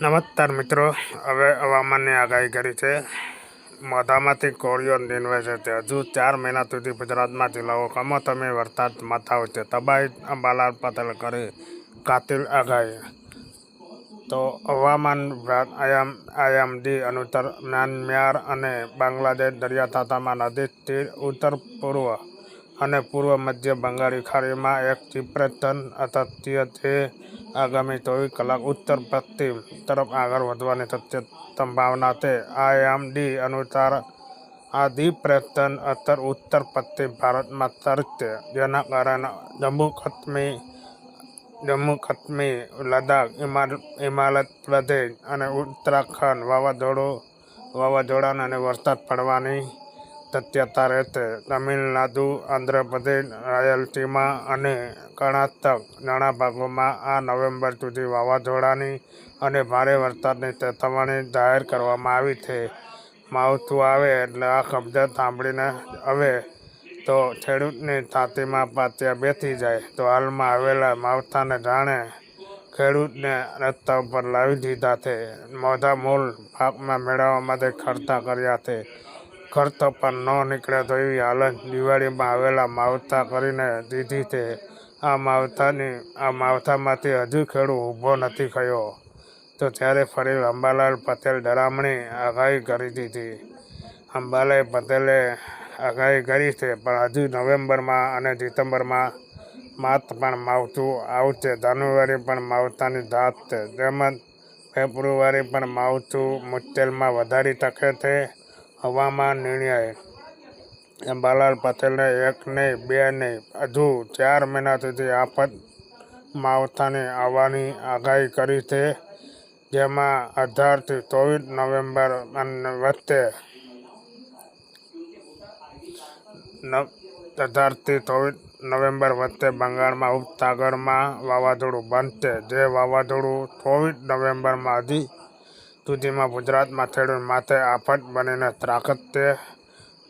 નમસ્કાર મિત્રો. હવે હવામાનની આગાહી કરી છે. મોધામાંથી કોળીઓ નીનવે છે તે હજુ ચાર મહિના સુધી ગુજરાતમાં જિલ્લાઓ કમોસમી વરસાદ માથાઓ છે તબાહી, અંબાલાલ પટેલ કરી કાતિલ આગાહી. તો હવામાન વિભાગ, આયામ આઈએમડી અનુસાર મ્યાનમાર અને બાંગ્લાદેશ દરિયાકાંઠામાં તીર ઉત્તર પૂર્વ અને પૂર્વ મધ્ય બંગાળી ખાડીમાં એક તીવ્રતન અસત્ય તે આગામી ચોવીસ કલાક ઉત્તર પશ્ચિમ તરફ આગળ વધવાની સત્ય સંભાવના છે. આઈએમડી અનુસાર આ ડિપ્રેશન અસર ઉત્તર પશ્ચિમ ભારતમાં સરકશે જેના કારણે જમ્મુ કાશ્મીર જમ્મુ કાશ્મીર, લદ્દાખ, હિમાલ હિમાલય પ્રદેશ અને ઉત્તરાખંડ વાવાઝોડું, વાવાઝોડાને અને વરસાદ પડવાની શક્યતા રહેશે તમિલનાડુ, આંધ્રપ્રદેશ, રાયલસીમા અને કર્ણાટક નાના ભાગોમાં આ નવેમ્બર સુધી વાવાઝોડાની અને ભારે વરસાદની ચેતવણી જાહેર કરવામાં આવી છે. માવઠું આવે એટલે આ શબ્દ સાંભળીને હવે તો ખેડૂતની છાતીમાં પાત્યા બેસી જાય. તો હાલમાં આવેલા માવઠાને જાણે ખેડૂતને રસ્તા ઉપર લાવી દીધા છે. મોઢા મૂળ પાકમાં મેળવવા માટે ખર્ચા કર્યા છે. ખર્ચો પણ ન નીકળે તો એવી હાલત દિવાળીમાં આવેલા માવતા કરીને દીધી છે આ માવતાની આ માવતામાંથી હજુ ખેડૂત ઊભો નથી થયો. તો ત્યારે ફરી અંબાલાલ પટેલ ડરામણી આગાહી કરી દીધી. અંબાલાલ પટેલે આગાહી કરી છે, પણ હજુ નવેમ્બરમાં અને ડિસેમ્બરમાં માત પણ માવતું આવશે. જાન્યુઆરી પણ માવતાની ધાત છે. તેમજ ફેબ્રુઆરી પણ માવતું મુશ્કેલમાં વધારી શકે છે. હવામાન નિર્ણય. અંબાલાલ પટેલને એક નહીં, બે નહીં, હજુ ચાર મહિના સુધી આફત માવઠાની આવવાની આગાહી કરી છે, જેમાં અઢારથી ચોવીસ નવેમ્બર અને વચ્ચે અઢારથી ચોવીસ નવેમ્બર વચ્ચે બંગાળમાં ઉપસાગરમાં વાવાઝોડું બનશે. જે વાવાઝોડું ચોવીસ નવેમ્બરમાં હજી સુધીમાં ગુજરાતમાં ખેડૂત માથે આફત બનીને ત્રાકત તે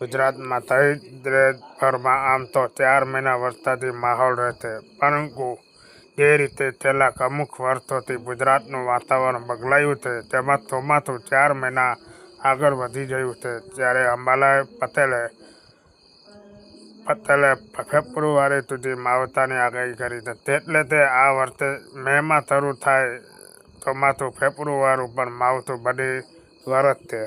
ગુજરાતમાં સહિત દેશભરમાં આમ તો ચાર મહિના વરસાદી માહોલ રહેશે. પરંતુ જે રીતે છેલ્લા અમુક વર્ષોથી ગુજરાતનું વાતાવરણ બદલાયું છે, તેમાં ચોમાસું ચાર મહિના આગળ વધી ગયું છે. ત્યારે અંબાલાલ પટેલે પટેલે ફેબ્રુઆરી સુધી માવતાની આગાહી કરી છે. એટલે તે આ વર્ષે મેમાં શરૂ થાય ચોમાસું પણ માવતું બની બધી વરસશે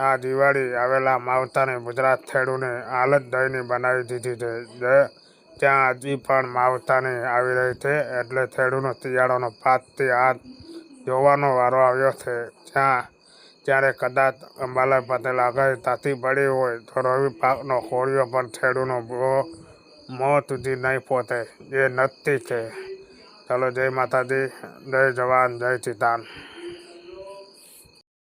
આ દિવાળી આવેલા માવતાને ગુજરાત થેડુને હાલત દયની બનાવી દીધી છે. જે ત્યાં હજી પણ માવતાની આવી રહી છે, એટલે થેડુનો શિયાળોનો પાંચથી હાથ જોવાનો વારો આવ્યો છે. જ્યાં ત્યારે કદાચ અંબાલાલ પટેલ આગાહી તાતી પડી હોય, તો રવિ પાકનો કોળિયો પણ બહુ મોં સુધી નહીં પહોંચે. એ નક્કી છે. ચાલો જય માતાજી જય જવાન જય કિસાન